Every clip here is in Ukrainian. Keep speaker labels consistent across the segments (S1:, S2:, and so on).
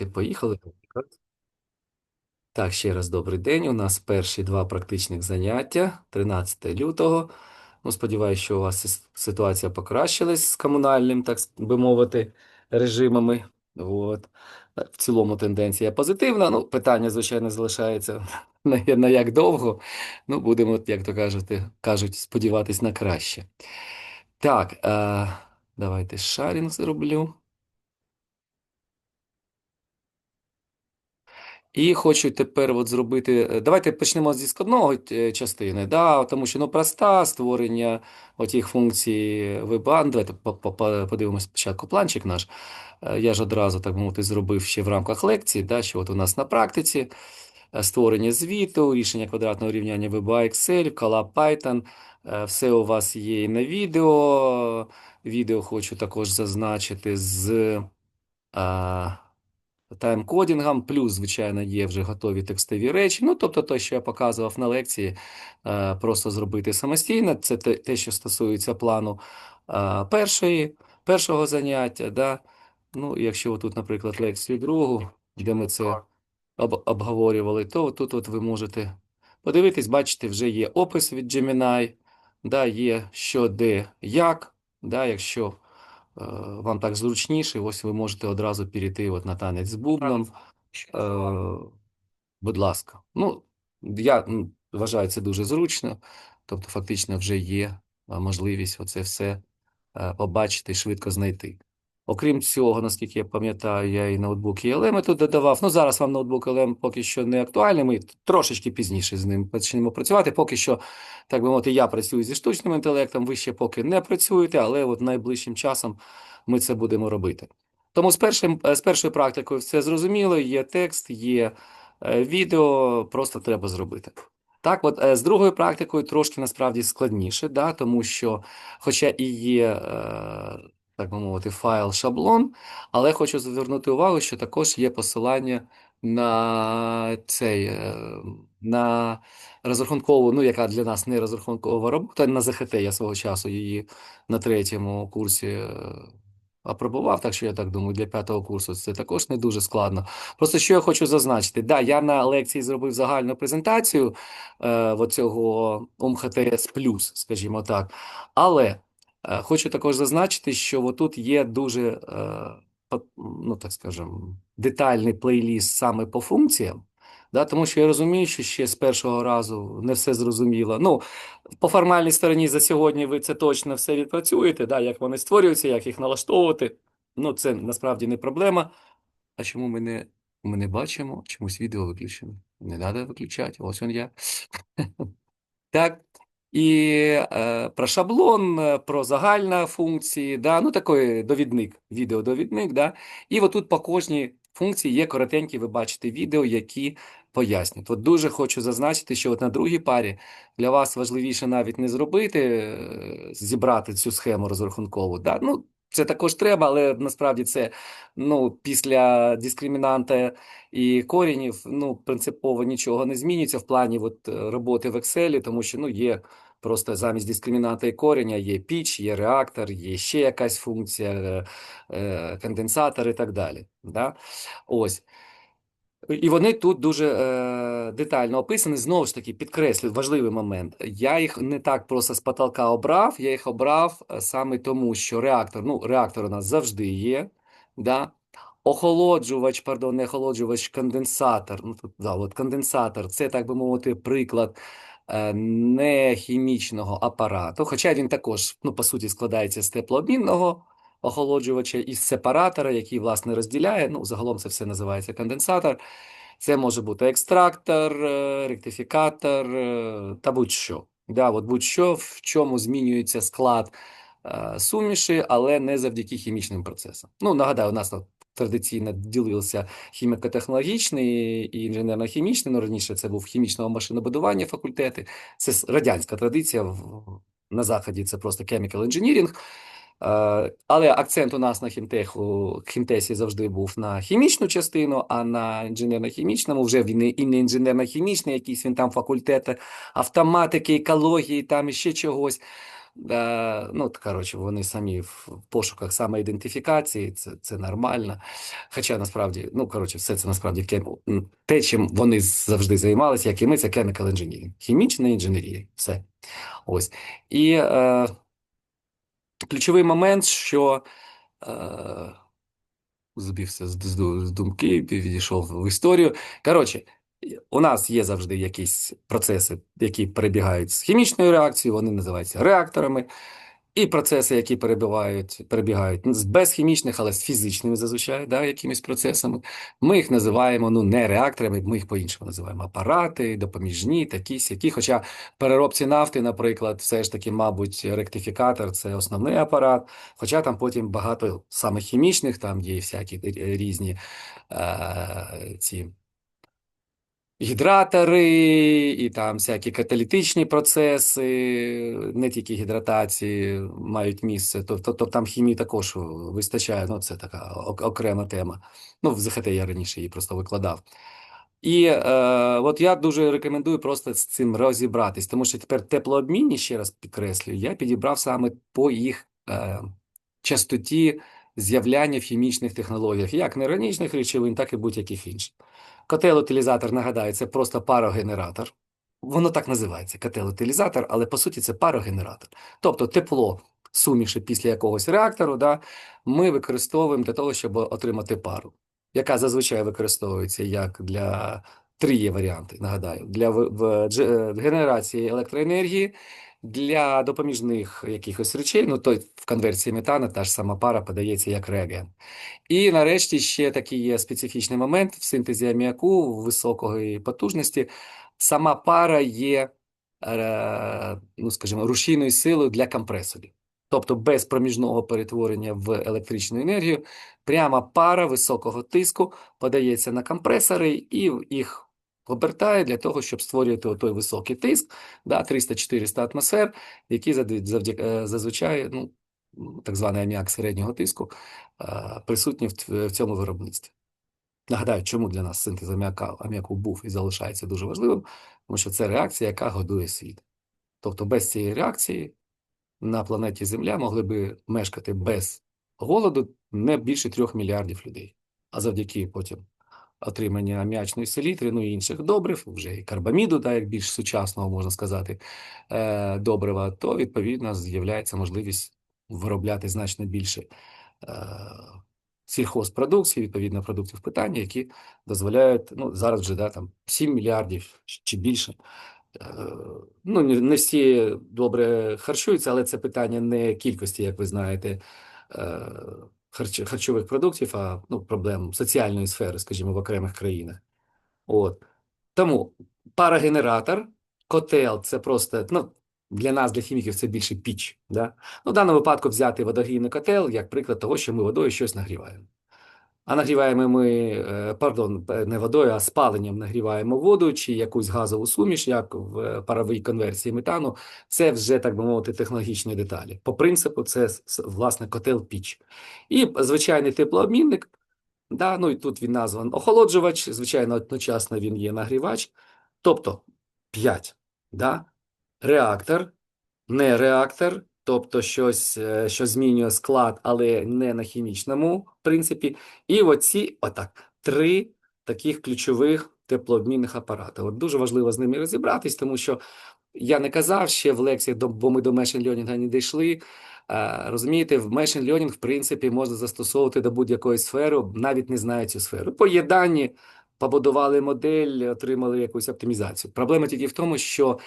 S1: Ти поїхали? Так, ще раз добрий день. У нас перші два практичних заняття, 13 лютого. Ну, сподіваюся, що у вас ситуація покращилась з комунальним, так би мовити, режимами. От. В цілому тенденція позитивна. Ну, питання, звичайно, залишається на, як довго. Ну, будемо, як то кажете, кажуть, сподіватись на краще. Так, е, давайте шарінг зроблю. І хочу тепер от зробити. е, Давайте почнемо зі складного е, частини, да, тому що ну, проста створення отих функцій WebAN. Давайте по- по- по- подивимось спочатку планчик наш. Е, Я ж одразу, так мовити, зробив ще в рамках лекції, да, що от у нас на практиці створення звіту, рішення квадратного рівняння VBA Excel, Colab Python. Все у вас є і на відео. Відео хочу також зазначити з. Тайм-кодінгам, плюс, звичайно, є вже готові текстові речі. Ну, тобто, те, що я показував на лекції, е, просто зробити самостійно. Це те, що стосується плану е, першої, першого заняття. Да? Ну, якщо тут, наприклад, лекцію другу, де ми це об, обговорювали, то тут от ви можете подивитись, бачите, вже є опис від Gemini, да, є що, де, як, да, якщо вам так зручніше, ось ви можете одразу перейти от на танець з бубном. Е, будь ласка. Ну, я вважаю це дуже зручно, тобто фактично вже є е, можливість оце все е, побачити і швидко знайти. Окрім цього, наскільки я пам'ятаю, я і ноутбук ELM тут додавав. Ну, зараз вам ноутбук ELM поки що не актуальний, ми трошечки пізніше з ним почнемо працювати. Поки що, так би мовити, я працюю зі штучним інтелектом, ви ще поки не працюєте, але от найближчим часом ми це будемо робити. Тому з першим, е, з першою практикою все зрозуміло, є текст, є е, відео, просто треба зробити. Так, от е, з другою практикою трошки насправді складніше, да, тому що, хоча і є, так би мовити, файл шаблон, але хочу звернути увагу, що також є посилання на цей, е, на розрахункову, ну, яка для нас не розрахункова робота, на ЗХТ я свого часу її на третьому курсі е, апробував, так що я так думаю, для п'ятого курсу це також не дуже складно. Просто що я хочу зазначити, да, я на лекції зробив загальну презентацію е, оцього УМХТС+, скажімо так, але хочу також зазначити, що отут є дуже, е, ну так скажемо, детальний плейліст саме по функціям. Да, тому що я розумію, що ще з першого разу не все зрозуміло. Ну, по формальній стороні за сьогодні ви це точно все відпрацюєте, да, як вони створюються, як їх налаштовувати. Ну, це насправді не проблема. А чому ми не, ми не бачимо? Чомусь відео виключено. Не треба виключати. Ось він я. Так. І е, про шаблон, про загальні функції, да, ну такий довідник, відеодовідник, да. І отут по кожній функції є коротенькі, ви бачите відео, які пояснюють. От дуже хочу зазначити, що от на другій парі для вас важливіше навіть не зробити, е, зібрати цю схему розрахункову. Да. Ну, це також треба, але насправді це ну, після дискримінанта і корінів ну, принципово нічого не змінюється в плані от, е, роботи в Excel, тому що ну, є просто замість дискримінанта і коріння, є піч, є реактор, є ще якась функція, е, е, конденсатор і так далі. Да? Ось. І вони тут дуже е, детально описані. Знову ж таки, підкреслюю важливий момент. Я їх не так просто з потолка обрав, я їх обрав е, саме тому, що реактор, ну, реактор у нас завжди є. Да? Охолоджувач, пардон, не охолоджувач, конденсатор. Ну, тут, да, от конденсатор це, так би мовити, приклад е, не хімічного апарату. Хоча він також, ну, по суті, складається з теплообмінного охолоджувача і сепаратора, який, власне, розділяє. Ну, загалом це все називається конденсатор. Це може бути екстрактор, е, ректифікатор е, та будь-що. Да, от будь-що, в чому змінюється склад е, суміші, але не завдяки хімічним процесам. Ну, нагадаю, у нас традиційно ділився хіміко-технологічний і інженерно-хімічний. Ну, раніше це був хімічного машинобудування факультети. Це радянська традиція. На заході це просто chemical engineering. Е, Але акцент у нас на хімтеху, хімтесі завжди був на хімічну частину, а на інженерно-хімічному вже він і не інженерно-хімічний, якийсь він там факультети автоматики, екології, там ще чогось. Е, ну, коротше, вони самі в пошуках самоідентифікації, це, це нормально. Хоча насправді, ну, коротше, все це насправді те, чим вони завжди займалися, як і ми, це chemical engineering, хімічна інженерія. Все. Ось. І е, ключовий момент, що е, збився з, з, з думки, відійшов в історію. Коротше, у нас є завжди якісь процеси, які перебігають з хімічною реакцією, вони називаються реакторами. І процеси, які перебігають, перебігають з безхімічних, але з фізичними зазвичай, да, якимись процесами, ми їх називаємо ну, не реакторами, ми їх по-іншому називаємо апарати, допоміжні, такі сякі. Хоча переробці нафти, наприклад, все ж таки, мабуть, ректифікатор це основний апарат. Хоча там потім багато саме хімічних, там є всякі різні е, ці гідратори, і там всякі каталітичні процеси, не тільки гідратації мають місце. Тобто тобто там хімії також вистачає. Ну, це така окрема тема. Ну, в ЗХТ я раніше її просто викладав. І е, от я дуже рекомендую просто з цим розібратись, тому що тепер теплообмінні, ще раз підкреслюю, я підібрав саме по їх е, частоті з'являння в хімічних технологіях, як неорганічних речовин, так і будь-яких інших. Котел-утилізатор, нагадаю, це просто парогенератор. Воно так називається котел-утилізатор, але по суті це парогенератор. Тобто тепло суміші після якогось реактору да, ми використовуємо для того, щоб отримати пару, яка зазвичай використовується як для три є варіанти. Нагадаю, для в, в, в генерації електроенергії, для допоміжних якихось речей, ну то в конверсії метана та ж сама пара подається як реагент. І нарешті ще такий є специфічний момент в синтезі аміаку високої потужності. Сама пара є, е, ну скажімо, рушійною силою для компресорів. Тобто без проміжного перетворення в електричну енергію, пряма пара високого тиску подається на компресори і їх обертає для того, щоб створювати той високий тиск, да, 300-400 атмосфер, які завдяки, зазвичай ну, так званий аміак середнього тиску, присутні в цьому виробництві. Нагадаю, чому для нас синтез аміака, аміаку був і залишається дуже важливим, тому що це реакція, яка годує світ. Тобто без цієї реакції на планеті Земля могли би мешкати без голоду не більше трьох мільярдів людей. А завдяки потім отримання аміачної селітри, ну і інших добрив, вже і карбаміду, так як більш сучасного можна сказати, е, добрива, то відповідно з'являється можливість виробляти значно більше е, сільхозпродукції, відповідно продуктів питання, які дозволяють ну зараз вже да, там 7 мільярдів чи більше. Е, ну, не всі добре харчуються, але це питання не кількості, як ви знаєте, харчових продуктів, а ну, проблем соціальної сфери, скажімо, в окремих країнах. От. Тому парагенератор, котел це просто ну, для нас, для хіміків, це більше піч. Да? Ну, В даному випадку взяти водогрійний котел як приклад того, що ми водою щось нагріваємо. А нагріваємо ми, е, пардон, не водою, а спаленням нагріваємо воду чи якусь газову суміш, як в паровій конверсії метану. Це вже, так би мовити, технологічні деталі. По принципу, це власне котел піч. І звичайний теплообмінник. Да, ну і тут він назван охолоджувач, звичайно, одночасно він є нагрівач. Тобто 5. Да? Реактор, не реактор, тобто щось, е, що змінює склад, але не на хімічному принципі. І оці отак три таких ключових теплообмінних апарати. От дуже важливо з ними розібратись, тому що я не казав ще в лекції, бо ми до Machine Learning не дійшли. Розумієте, в Machine Learning, в принципі, можна застосовувати до будь-якої сфери, навіть не знаю цю сферу. Поєднанні побудували модель, отримали якусь оптимізацію. Проблема тільки в тому, що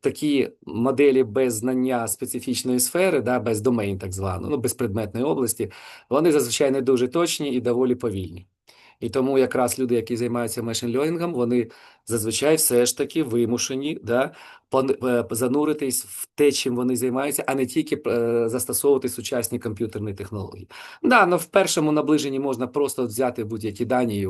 S1: такі моделі без знання специфічної сфери, да, без домейн, так званого, ну без предметної області, вони зазвичай не дуже точні і доволі повільні. І тому якраз люди, які займаються мешен-льонінгом, вони зазвичай все ж таки вимушені да, е, зануритись в те, чим вони займаються, а не тільки е, застосовувати сучасні комп'ютерні технології. Да, ну в першому наближенні можна просто взяти будь-які дані і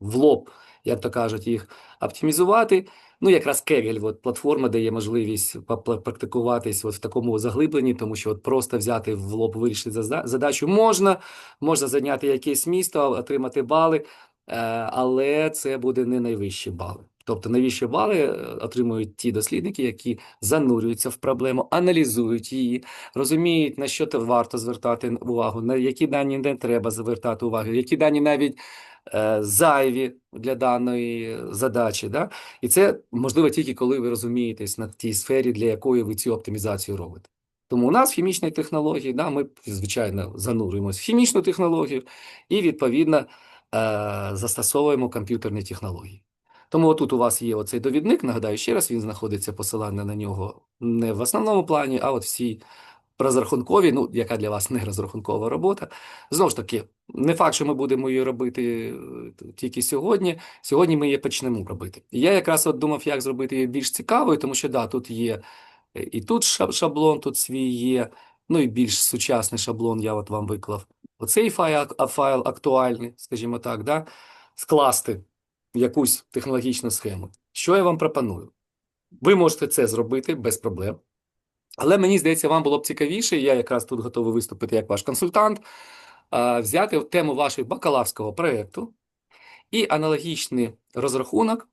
S1: в лоб, як то кажуть, їх оптимізувати. Ну, якраз Kaggle, от платформа дає можливість практикуватись от в такому заглибленні, тому що от просто взяти в лоб вирішити задачу можна, можна зайняти якесь місто, отримати бали, е, але це буде не найвищі бали. Тобто, навіщо бали е, отримують ті дослідники, які занурюються в проблему, аналізують її, розуміють, на що варто звертати увагу, на які дані не треба звертати увагу, які дані навіть е, зайві для даної задачі. Да? І це можливо тільки коли ви розумієтесь на тій сфері, для якої ви цю оптимізацію робите. Тому у нас в хімічній технології, да, ми, звичайно, занурюємося в хімічну технологію і, відповідно, е, застосовуємо комп'ютерні технології. Тому отут у вас є оцей довідник, нагадаю ще раз, він знаходиться посилання на нього не в основному плані, а от всі розрахункові, ну, яка для вас не розрахункова робота. Знову ж таки, не факт, що ми будемо її робити е, тільки сьогодні. Сьогодні ми її почнемо робити. І я якраз от думав, як зробити її більш цікавою, тому що да, тут є е, і тут шаблон, тут свій є, ну і більш сучасний шаблон я от вам виклав. Оцей файл, файл актуальний, скажімо так, да, скласти якусь технологічну схему. Що я вам пропоную? Ви можете це зробити без проблем. Але мені здається, вам було б цікавіше, я якраз тут готовий виступити як ваш консультант, взяти тему вашого бакалаврського проєкту і аналогічний розрахунок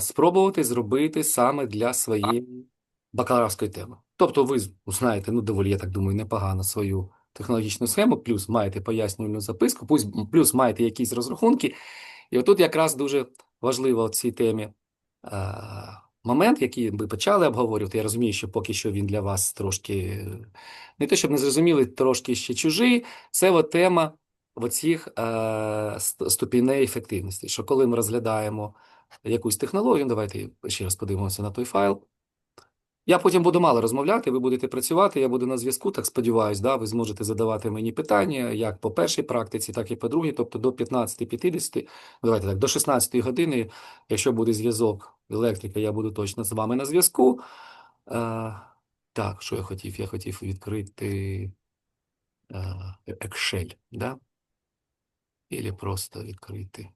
S1: спробувати зробити саме для своєї бакалаврської теми. Тобто ви знаєте, ну доволі, я так думаю, непогано свою технологічну схему, плюс маєте пояснювальну записку, плюс, маєте якісь розрахунки. І отут якраз дуже важливо в цій темі е, момент, який ми почали обговорювати. Я розумію, що поки що він для вас трошки не те, щоб не зрозуміли, трошки ще чужий. Це от тема оцих е, ступіней ефективності. Що коли ми розглядаємо якусь технологію, давайте ще раз подивимося на той файл. Я потім буду мало розмовляти, ви будете працювати, я буду на зв'язку, так сподіваюсь, да, ви зможете задавати мені питання, як по першій практиці, так і по другій, тобто до 15-50, давайте так, до 16 години, якщо буде зв'язок електрика, я буду точно з вами на зв'язку. Е, так, що я хотів? Я хотів відкрити е, Excel, да? Или просто відкрити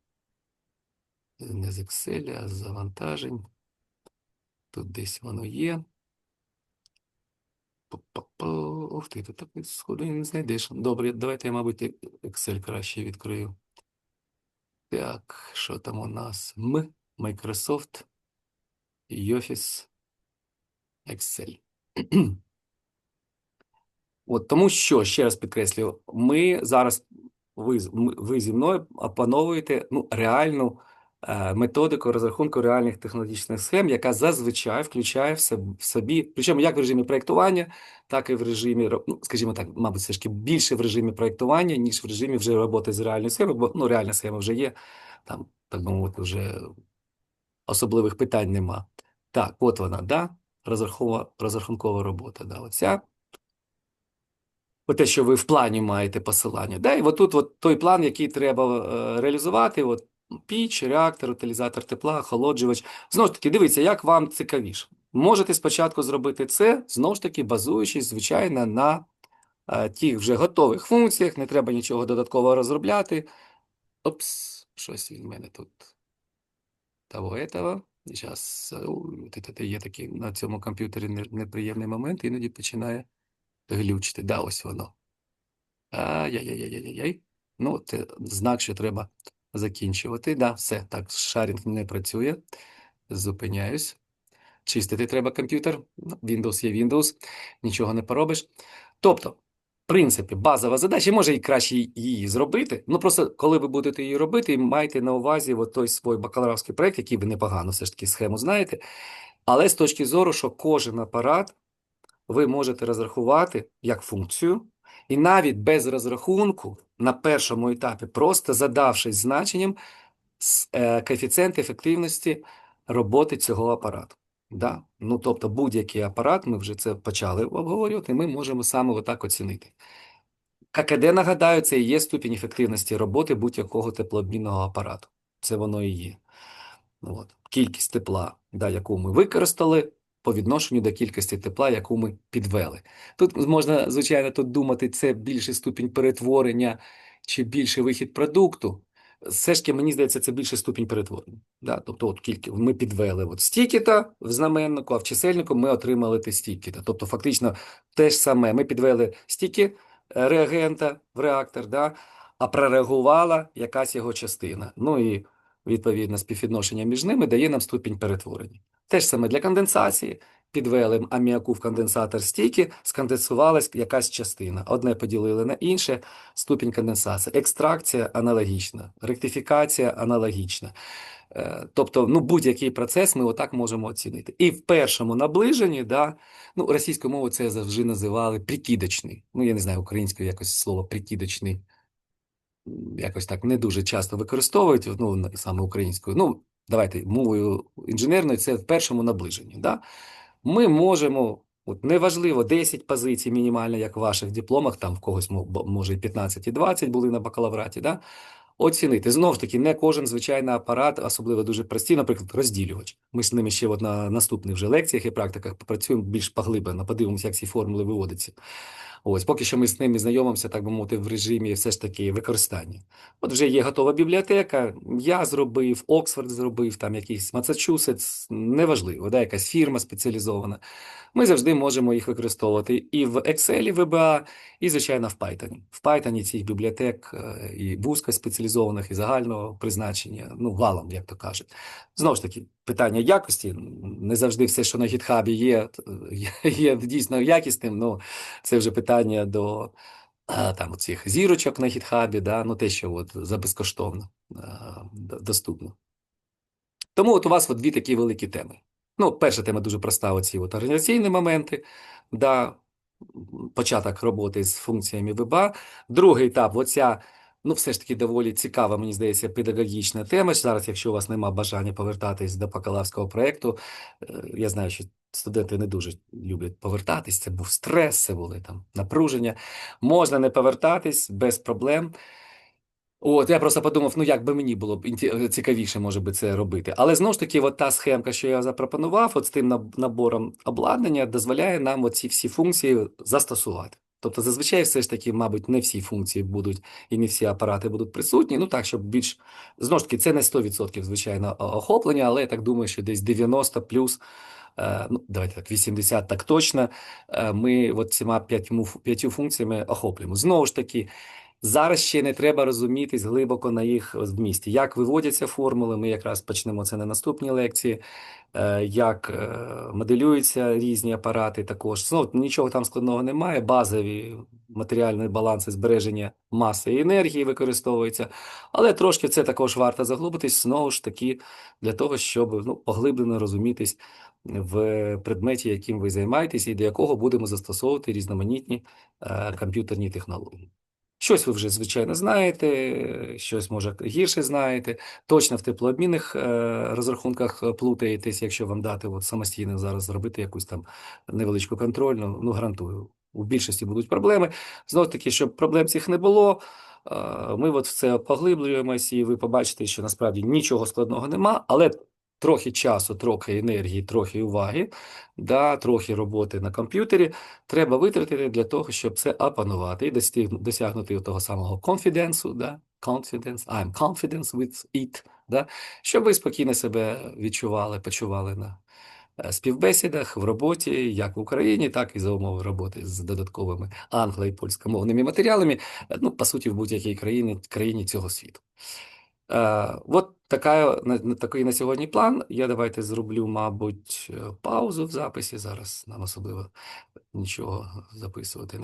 S1: не з Excel, а з завантажень. Тут десь воно є. Ух ти, так сходу не знайдеш. Добре, давайте я, мабуть, Excel краще відкрию. Так, що там у нас? М, Microsoft, Office, Excel. От тому що, ще раз підкреслюю, ми зараз, ви, ви зі мною опановуєте ну, реальну методику розрахунку реальних технологічних схем, яка зазвичай включає в собі, причому як в режимі проєктування, так і в режимі, ну, скажімо так, мабуть, все ж таки більше в режимі проєктування, ніж в режимі вже роботи з реальною схемою, бо ну, реальна схема вже є, там, так би мовити, вже особливих питань нема. Так, от вона, да, розрахункова, розрахункова робота, да, оця. Оте, що ви в плані маєте посилання. Да? І отут от той план, який треба е, реалізувати, от піч, реактор, утилізатор тепла, охолоджувач. Знову ж таки, дивіться, як вам цікавіше. Можете спочатку зробити це, знову ж таки, базуючись, звичайно, на е, тих вже готових функціях, не треба нічого додатково розробляти. Опс, щось від мене тут того этого. Зараз є такий на цьому комп'ютері неприємний момент, іноді починає глючити. Да, ось воно. Ай-яй-яй-яй-яй. Ну, це знак, що треба закінчувати. Да, все, так, шарінг не працює. Зупиняюсь. Чистити треба комп'ютер. Windows є Windows, нічого не поробиш. Тобто, в принципі, базова задача, може і краще її зробити. Ну, просто коли ви будете її робити, майте на увазі от той свій бакалаврський проєкт, який ви непогано все ж таки схему знаєте. Але з точки зору, що кожен апарат ви можете розрахувати як функцію, і навіть без розрахунку на першому етапі, просто задавшись значенням е, коефіцієнт ефективності роботи цього апарату. Да? Ну, тобто будь-який апарат, ми вже це почали обговорювати, ми можемо саме отак оцінити. ККД, нагадаю, це і є ступінь ефективності роботи будь-якого теплообмінного апарату. Це воно і є. От. Кількість тепла, да, яку ми використали, по відношенню до кількості тепла, яку ми підвели. Тут можна, звичайно, тут думати, це більший ступінь перетворення чи більший вихід продукту. Все ж таки, мені здається, це більший ступінь перетворення. Да? Тобто, от кілька ми підвели от стікіта в знаменнику, а в чисельнику ми отримали те стікіта. Тобто, фактично, те ж саме. Ми підвели стіки е, реагента в реактор, да? а прореагувала якась його частина. Ну і відповідно, співвідношення між ними дає нам ступінь перетворення. Те ж саме для конденсації. Підвели аміаку в конденсатор стійки, сконденсувалась якась частина. Одне поділили на інше, ступінь конденсації. Екстракція аналогічна, ректифікація аналогічна. Е, Тобто, ну, будь-який процес ми отак можемо оцінити. І в першому наближенні, да, ну, російською мовою це завжди називали прикидочний. Ну, я не знаю, українською якось слово прикидочний якось так не дуже часто використовують, ну, саме українською. Ну, давайте мовою інженерною, це в першому наближенні. Да? Ми можемо, от неважливо, 10 позицій мінімально, як в ваших дипломах, там в когось може і 15, і 20 були на бакалавраті, да? оцінити. Знову ж таки, не кожен звичайний апарат, особливо дуже прості, наприклад, розділювач. Ми з ними ще от на наступних вже лекціях і практиках попрацюємо більш поглиблено, подивимося, як ці формули виводяться. Ось, поки що ми з ними знайомимося, так би мовити, в режимі все ж таки використання. От вже є готова бібліотека, я зробив, Оксфорд зробив, там якийсь Масачусетс, неважливо, да, якась фірма спеціалізована. Ми завжди можемо їх використовувати і в Excel, і VBA, і, звичайно, в Python. В Python цих бібліотек е, і вузькоспеціалізованих, і загального призначення, ну, валом, як то кажуть. Знову ж таки, питання якості. Не завжди все, що на GitHub є, є, дійсно якісним, ну, це вже питання до там цих зірочок на GitHub, да, ну, те, що от за безкоштовно доступно. Тому от у вас от дві такі великі теми. Ну, перша тема дуже проста, оці от організаційні моменти, да, початок роботи з функціями ВБА. Другий етап, оця, ну, все ж таки доволі цікава, мені здається, педагогічна тема. Зараз, якщо у вас немає бажання повертатись до бакалаврського проєкту, е, я знаю, що студенти не дуже люблять повертатись, це був стрес, це були там напруження. Можна не повертатись без проблем. От, я просто подумав, ну як би мені було б цікавіше, може би, це робити. Але знову ж таки, от та схемка, що я запропонував, от з тим набором обладнання, дозволяє нам оці всі функції застосувати. Тобто, зазвичай, все ж таки, мабуть, не всі функції будуть і не всі апарати будуть присутні. Ну так, щоб більш знову ж таки, це не 100% звичайно охоплення, але я так думаю, що десь 90 плюс. е, Ну, давайте так, 80 так точно. е, Ми от цими п'ятью функціями охоплюємо. Знову ж таки, Зараз ще не треба розумітись глибоко на їх вмісті. Як виводяться формули, ми якраз почнемо це на наступній лекції, е, як е, моделюються різні апарати також. Знову нічого там складного немає, базові матеріальні баланси збереження маси і енергії використовуються, але трошки це також варто заглибитись, знову ж таки, для того, щоб ну, поглиблено розумітись в предметі, яким ви займаєтесь, і до якого будемо застосовувати різноманітні е, комп'ютерні технології. Щось ви вже, звичайно, знаєте, щось, може, гірше знаєте. Точно в теплообмінних е, розрахунках е, плутаєтесь, якщо вам дати от, самостійно зараз зробити якусь там невеличку контрольну, ну, гарантую, у більшості будуть проблеми. Знову таки, щоб проблем цих не було, е, ми от в це поглиблюємось, і ви побачите, що насправді нічого складного нема, але трохи часу, трохи енергії, трохи уваги, да, трохи роботи на комп'ютері треба витратити для того, щоб це опанувати і досягнути того самого конфіденсу, да? confidence, I'm confident with it, да? щоб ви спокійно себе відчували, почували на е, співбесідах, в роботі, як в Україні, так і за умови роботи з додатковими англо- і польськомовними матеріалами, е, ну, по суті, в будь-якій країні, країні цього світу. Е, от така, на, такий на сьогодні план. Я давайте зроблю, мабуть, е, паузу в записі. Зараз нам особливо нічого записувати